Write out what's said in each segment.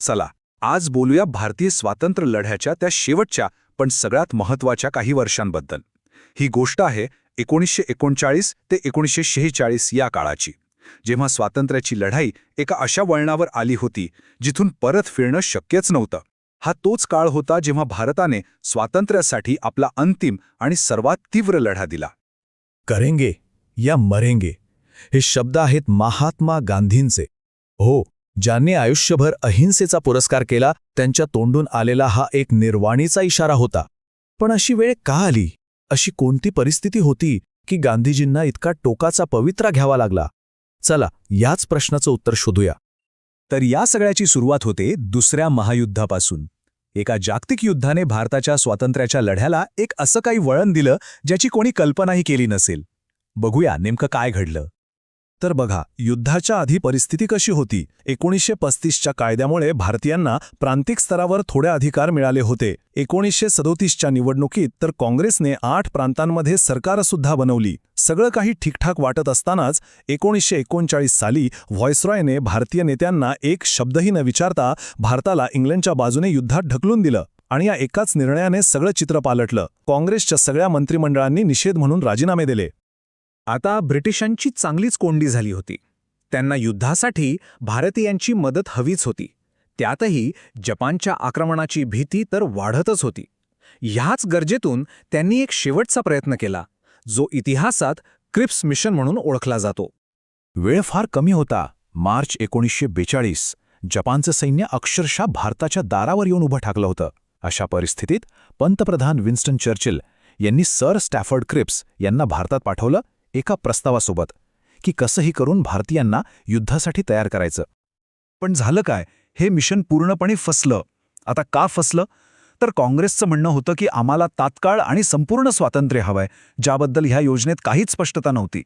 चला आज बोलूया भारतीय स्वातंत्र्य लढ्याच्या त्या शेवटच्या पण सगळ्यात महत्त्वाच्या काही वर्षांबद्दल. ही गोष्ट आहे एकोणीसशे एकोणचाळीस ते एकोणीसशे शेहेचाळीस या काळाची. जेव्हा स्वातंत्र्याची लढाई एका अशा वळणावर आली होती जिथून परत फिरणं शक्यच नव्हतं. हा तोच काळ होता जेव्हा भारताने स्वातंत्र्यासाठी आपला अंतिम आणि सर्वात तीव्र लढा दिला. करेंगे या मरेंगे हे शब्द आहेत महात्मा गांधींचे. हो ज्यांनी आयुष्यभर अहिंसेचा पुरस्कार केला त्यांच्या तोंडून आलेला हा एक निर्वाणीचा इशारा होता. पण अशी वेळ का आली? अशी कोणती परिस्थिती होती की गांधीजींना इतका टोकाचा पवित्रा घ्यावा लागला? चला याच प्रश्नाचं उत्तर शोधूया. तर या सगळ्याची सुरुवात होते दुसऱ्या महायुद्धापासून. एका जागतिक युद्धाने भारताच्या स्वातंत्र्याच्या लढ्याला एक असं काही वळण दिलं ज्याची कोणी कल्पनाही केली नसेल. बघूया नेमकं काय घडलं. तर बघा युद्धाच्या आधी परिस्थिती कशी होती? एकोणीसशे पस्तीसच्या कायद्यामुळे भारतीयांना प्रांतिक स्तरावर थोडे अधिकार मिळाले होते. एकोणीसशे सदोतीसच्या निवडणुकीत तर काँग्रेसने आठ प्रांतांमध्ये सरकारसुद्धा बनवली. सगळं काही ठीकठाक वाटत असतानाच एकोणीसशे एकोणचाळीस साली व्हॉइसरॉयने भारतीय नेत्यांना एक शब्दही न विचारता भारताला इंग्लंडच्या बाजूने युद्धात ढकलून दिलं आणि या एकाच निर्णयाने सगळं चित्र पालटलं. काँग्रेसच्या सगळ्या मंत्रिमंडळांनी निषेध म्हणून राजीनामे दिले. आता ब्रिटिशांची चांगलीच कोंडी झाली होती. त्यांना युद्धासाठी भारतीयांची मदत हवीच होती. त्यातही जपानच्या आक्रमणाची भीती तर वाढतच होती. ह्याच गरजेतून त्यांनी एक शेवटचा प्रयत्न केला जो इतिहासात क्रिप्स मिशन म्हणून ओळखला जातो. वेळ फार कमी होता. मार्च एकोणीसशे बेचाळीस जपानचं सैन्य अक्षरशः भारताच्या दारावर येऊन उभं ठाकलं होतं. अशा परिस्थितीत पंतप्रधान विन्स्टन चर्चिल यांनी सर स्टॅफर्ड क्रिप्स यांना भारतात पाठवलं एका प्रस्तावासोबत की कसंही करून भारतीयांना युद्धासाठी तयार करायचं. पण झालं काय? हे मिशन पूर्णपणे फसलं. आता का फसलं? तर काँग्रेसचं म्हणणं होतं की आम्हाला तात्काळ आणि संपूर्ण स्वातंत्र्य हवंय ज्याबद्दल ह्या योजनेत काहीच स्पष्टता नव्हती.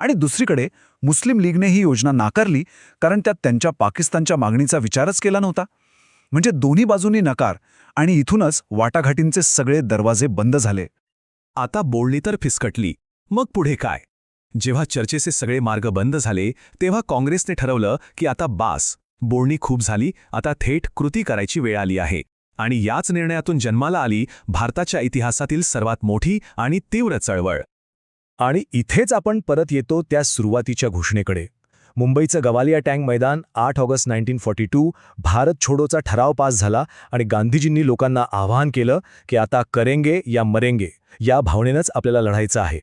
आणि दुसरीकडे मुस्लिम लीगने ही योजना नाकारली कारण त्यात त्यांच्या पाकिस्तानच्या मागणीचा विचारच केला नव्हता. म्हणजे दोन्ही बाजूंनी नकार आणि इथूनच वाटाघाटींचे सगळे दरवाजे बंद झाले. आता बोलणी तर फिसकटली. मग पुढे काय? जेव्हा चर्चेचे सगळे मार्ग बंद झाले तेव्हा काँग्रेसने ठरवलं की आता बास बोलणी खूप झाली आता थेट कृती करायची वेळ आली आहे. आणि याच निर्णयातून जन्माला आली भारताच्या इतिहासातील सर्वात मोठी आणि तीव्र चळवळ. आणि इथेच आपण परत येतो त्या सुरुवातीच्या घोषणेकडे. मुंबईचं गवालिया टँक मैदान आठ August nineteen forty two Bharat छोडोचा ठराव पास झाला आणि गांधीजींनी लोकांना आवाहन केलं की आता करेंगे या मरेंगे या भावनेनंच आपल्याला लढायचं आहे.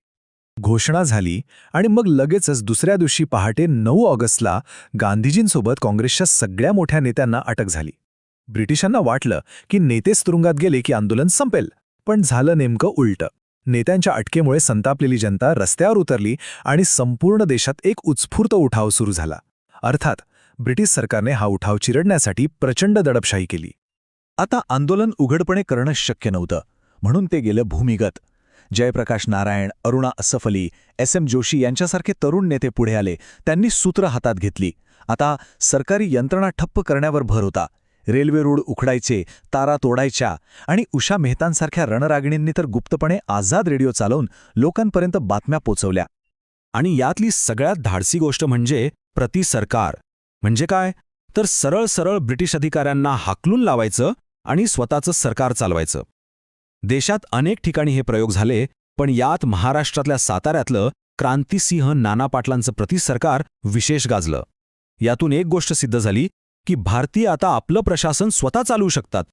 घोषणा झाली आणि मग लगेचच दुसऱ्या दिवशी पहाटे नऊ ऑगस्टला गांधीजींसोबत काँग्रेसच्या सगळ्या मोठ्या नेत्यांना अटक झाली. ब्रिटिशांना वाटलं की नेतेच तुरुंगात गेले की आंदोलन संपेल पण झालं नेमकं उलटं. नेत्यांच्या अटकेमुळे संतापलेली जनता रस्त्यावर उतरली आणि संपूर्ण देशात एक उत्स्फूर्त उठाव सुरू झाला. अर्थात ब्रिटिश सरकारने हा उठाव चिरडण्यासाठी प्रचंड दडपशाही केली. आता आंदोलन उघडपणे करणं शक्य नव्हतं म्हणून ते गेलं भूमिगत. जयप्रकाश नारायण अरुणा असफ अली एस एम जोशी यांच्यासारखे तरुण नेते पुढे आले. त्यांनी सूत्र हातात घेतली. आता सरकारी यंत्रणा ठप्प करण्यावर भर होता. रेल्वे रूळ उखडायचे तारा तोडायच्या आणि उषा मेहतांसारख्या रणरागिणींनी तर गुप्तपणे आझाद रेडिओ चालवून लोकांपर्यंत बातम्या पोचवल्या. आणि यातली सगळ्यात धाडसी गोष्ट म्हणजे प्रति सरकार. म्हणजे काय? तर सरळ सरळ ब्रिटिश अधिकाऱ्यांना हाकलून लावायचं आणि स्वतःचं सरकार चालवायचं. देशात अनेक ठिकाणी हे प्रयोग झाले पण यात महाराष्ट्रातल्या साताऱ्यातलं क्रांतिसिंह नाना पाटलांचं प्रतिसरकार विशेष गाजलं. यातून एक गोष्ट सिद्ध झाली की भारतीय आता आपलं प्रशासन स्वतः चालवू शकतात.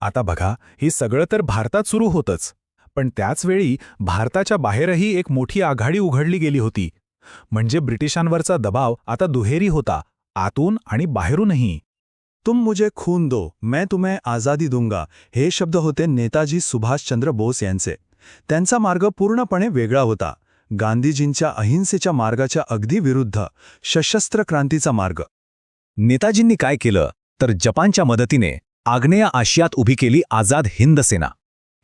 आता बघा हे सगळं तर भारतात सुरू होतंच पण त्याचवेळी भारताच्या बाहेरही एक मोठी आघाडी उघडली गेली होती. म्हणजे ब्रिटिशांवरचा दबाव आता दुहेरी होता आतून आणि बाहेरूनही. तुम मुझे खून दो मैं तुम्हें आझादी दूंगा। हे शब्द होते नेताजी सुभाषचंद्र बोस यांचे। त्यांचा मार्ग पूर्णपणे वेगळा होता. गांधीजींच्या अहिंसेच्या मार्गाच्या अगदी विरुद्ध सशस्त्र क्रांतीचा मार्ग. नेताजींनी काय केलं? तर जपानच्या मदतीने आग्नेय आशियात उभी केली आझाद हिंद सेना.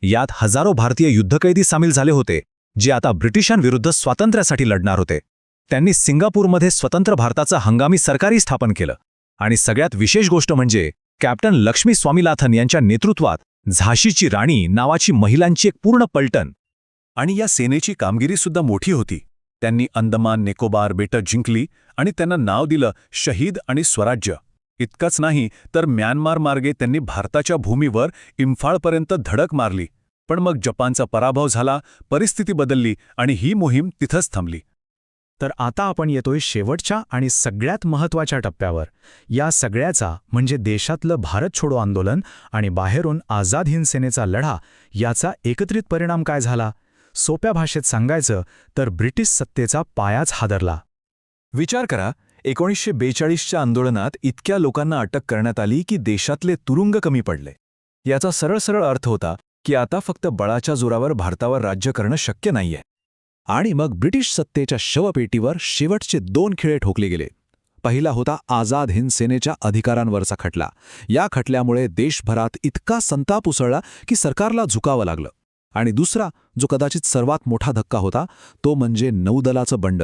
यात हजारो भारतीय युद्धकैदी सामील झाले होते जे आता ब्रिटिशांविरुद्ध स्वातंत्र्यासाठी लढणार होते. त्यांनी सिंगापूरमध्ये स्वतंत्र भारताचं हंगामी सरकारी स्थापन केलं. आणि सगळ्यात विशेष गोष्ट म्हणजे कॅप्टन लक्ष्मी स्वामीनाथन यांच्या नेतृत्वात झाशीची राणी नावाची महिलांची एक पूर्ण पलटण. आणि या सेनेची कामगिरी सुद्धा मोठी होती. त्यांनी अंदमान निकोबार बेटं जिंकली आणि त्यांना नाव दिलं शहीद आणि स्वराज्य. इतकंच नाही तर म्यानमार मार्गे त्यांनी भारताच्या भूमीवर इम्फाळपर्यंत धडक मारली. पण मग जपानचा पराभव झाला परिस्थिती बदलली आणि ही मोहीम तिथंच थांबली. तर आता आपण येतोय शेवटच्या आणि सगळ्यात महत्त्वाच्या टप्प्यावर. या सगळ्याचा म्हणजे देशातलं भारत छोडो आंदोलन आणि बाहेरून आझाद हिंद सेनेचा लढा याचा एकत्रित परिणाम काय झाला? सोप्या भाषेत सांगायचं तर ब्रिटिश सत्तेचा पायाच हादरला. विचार करा एकोणीसशे बेचाळीसच्या आंदोलनात इतक्या लोकांना अटक करण्यात आली की देशातले तुरुंग कमी पडले. याचा सरळ सरळ अर्थ होता की आता फक्त बळाच्या जोरावर भारतावर राज्य करणं शक्य नाहीये. आणि मग ब्रिटिश सत्तेच्या शवपेटीवर शेवटचे दोन खिळे ठोकले गेले. पहिला होता आझाद हिंद सेनेच्या अधिकारांवरचा खटला. या खटल्यामुळे देशभरात इतका संताप उसळला की सरकारला झुकावं लागलं. आणि दुसरा जो कदाचित सर्वात मोठा धक्का होता तो म्हणजे नौदलाचं बंड.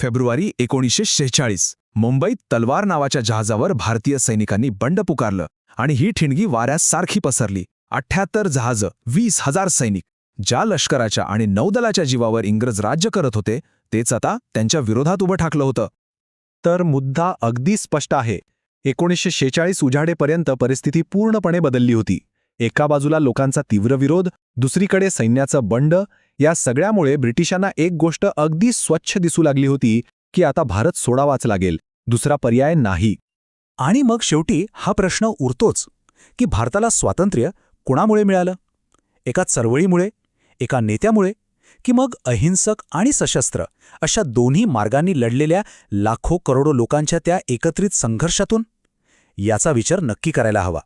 फेब्रुवारी एकोणीसशे शेहेचाळीस मुंबईत तलवार नावाच्या जहाजावर भारतीय सैनिकांनी बंड पुकारलं आणि ही ठिणगी वाऱ्यास सारखी पसरली. अठ्ठ्याहत्तर जहाजं वीस हजार सैनिक. ज्या लष्कराच्या आणि नौदलाच्या जीवावर इंग्रज राज्य करत होते तेच आता त्यांच्या विरोधात उभं ठाकलं होतं. तर मुद्दा अगदी स्पष्ट आहे. एकोणीसशे शेचाळीस उजाडेपर्यंत परिस्थिती पूर्णपणे बदलली होती. एका बाजूला लोकांचा तीव्र विरोध दुसरीकडे सैन्याचं बंड या सगळ्यामुळे ब्रिटिशांना एक गोष्ट अगदी स्वच्छ दिसू लागली होती की आता भारत सोडावाच लागेल दुसरा पर्याय नाही. आणि मग शेवटी हा प्रश्न उरतोच की भारताला स्वातंत्र्य कुणामुळे मिळालं? एका चळवळीमुळे? एका नेत्यामुळे की मग अहिंसक आणि सशस्त्र अशा दोन्ही मार्गांनी लढलेल्या लाखो करोडो लोकांच्या त्या एकत्रित संघर्षातून? याचा विचार नक्की करायला हवा.